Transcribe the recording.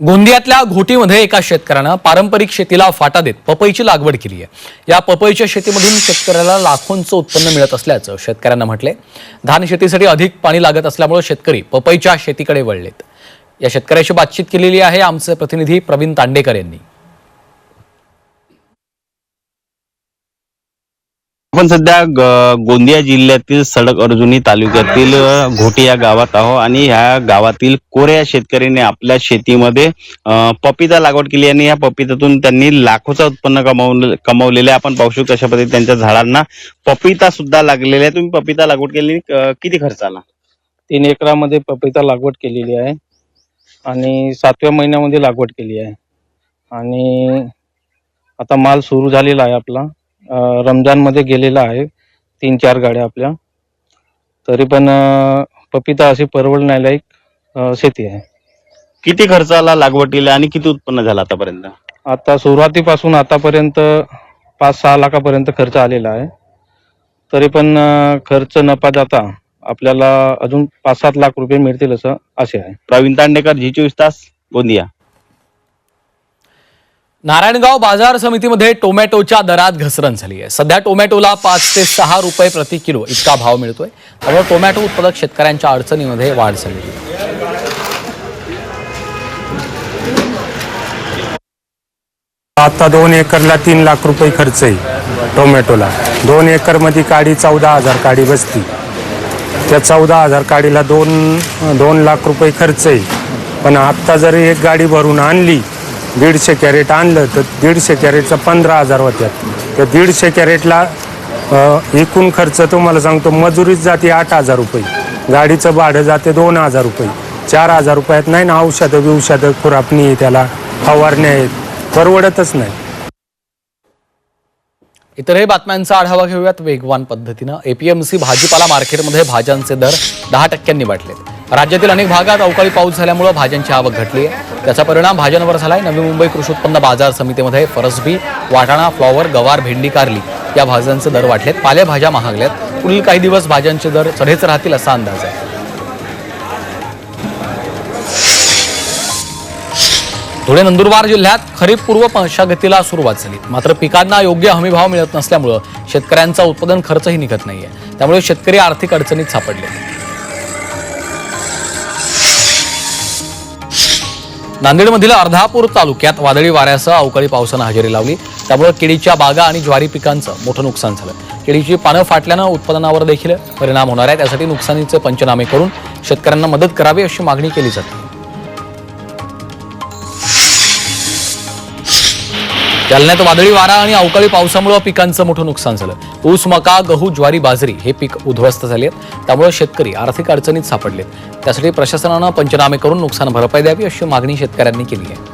गोंदियातल्या घोटीमध्ये एका शेतकऱ्यानं पारंपरिक शेतीला फाटा देत पपईची लागवड केली आहे. या पपईच्या शेतीमधून शेतकऱ्याला लाखोंचं उत्पन्न मिळत असल्याचं शेतकऱ्यांना म्हटले. धान शेतीसाठी अधिक पाणी लागत असल्यामुळे शेतकरी पपईच्या शेतीकडे वळलेत. या शेतकऱ्याशी बातचीत केलेली आहे आमचे प्रतिनिधी प्रवीण तांडेकर यांनी. आपण सध्या गोंदिया जिल्ह्यातील सडक अर्जुनी तालुक्यातील घोटी या गावात आहो आणि ह्या गावातील कोऱ्या शेतकऱ्यांनी आपल्या शेतीमध्ये पपिता पपीता लागवड केली आणि या पपितातून त्यांनी लाखोचं उत्पन्न कमावलं कमावलेलं आहे. आपण पाहू शकतो अशा पद्धतीने त्यांच्या झाडांना पपीता सुद्धा लागलेला आहे. तुम्ही पपीता लागवड केली किती खर्च आला? तीन एकरामध्ये पपिता लागवड केलेली आहे आणि सातव्या महिन्यामध्ये लागवड केली आहे. आणि आता माल सुरू झालेला आहे आपला. रमजानमध्ये गेलेला आहे. तीन चार गाड्या आपल्या. तरी पण पपीता अशी परवडण्यालायक अं, शेती आहे. किती खर्च आला लागवडीला आणि किती उत्पन्न झालं आतापर्यंत? आता सुरुवातीपासून आतापर्यंत पाच सहा लाखापर्यंत खर्च आलेला आहे. तरी पण खर्च नफा जाता आपल्याला अजून पाच सात लाख रुपये मिळतील असं असे आहे. प्रवीण तांडेकर झी चोवीस तास गोंदिया. नारायणगाव बाजार समितीमध्ये टोमॅटोच्या दरात घसरण झाली आहे. सध्या टोमॅटोला पाच ते सहा रुपये प्रति किलो इतका भाव मिळतोय. त्यामुळे टोमॅटो उत्पादक शेतकऱ्यांच्या अडचणीमध्ये वाढ झाली. आता दोन एकरला तीन लाख रुपये खर्च आहे टोमॅटोला. दोन एकरमध्ये काडी चौदा हजार काडी बसती. त्या चौदा हजार काडीला दोन दोन लाख रुपये खर्च आहे. पण आत्ता जर एक गाडी भरून आणली दीडशे कॅरेट आणलं तर दीडशे कॅरेटचा पंधरा हजार होत्यात. त्या दीडशे कॅरेटला एकूण खर्च तुम्हाला सांगतो मजुरीच जाते आठ हजार रुपये. गाडीचं भाडं जाते दोन हजार रुपये. चार हजार रुपयात नाही ना औषधं बिवषधं खुरापणी आहे त्याला फवारण्या आहेत. परवडतच नाही. इतरही बातम्यांचा आढावा घेऊयात वेगवान पद्धतीनं. एपीएमसी भाजीपाला मार्केटमध्ये भाज्यांचे दर दहा टक्क्यांनी वाढलेत. राज्यातील अनेक भागात अवकाळी पाऊस झाल्यामुळे भाज्यांची आवक घटली आहे त्याचा परिणाम भाज्यांवर झालाय. नवी मुंबई कृषी उत्पन्न बाजार समितीमध्ये फरसबी वाटाणा फ्लॉवर गवार भेंडी कारली या भाज्यांचे दर वाढलेत. पालेभाज्या महागल्यात. पुढील काही दिवस भाज्यांचे दर चढेच राहतील असा अंदाज आहे. धुळे नंदुरबार जिल्ह्यात खरीप पूर्व मशागतीला सुरुवात झाली. मात्र पिकांना योग्य हमीभाव मिळत नसल्यामुळं शेतकऱ्यांचा उत्पादन खर्चही निघत नाहीये. त्यामुळे शेतकरी आर्थिक अडचणीत सापडले. नांदेडमधील अर्धापूर तालुक्यात वादळी वाऱ्यासह अवकाळी पावसानं हजेरी लावली. त्यामुळे केळीच्या बागा आणि ज्वारी पिकांचं मोठं नुकसान झालं. केळीची पानं फाटल्यानं उत्पादनावर देखील परिणाम होणार आहे. त्यासाठी नुकसानीचे पंचनामे करून शेतकऱ्यांना मदत करावी अशी मागणी केली जाते. जालन्यात वादळी वारा आणि अवकाळी पावसामुळे पिकांचं मोठं नुकसान झालं. ऊस मका गहू ज्वारी बाजरी हे पीक उद्ध्वस्त झाले त्यामुळे शेतकरी आर्थिक अडचणीत सापडलेत. त्यासाठी प्रशासनानं पंचनामे करून नुकसान भरपाई द्यावी अशी मागणी शेतकऱ्यांनी केली आहे.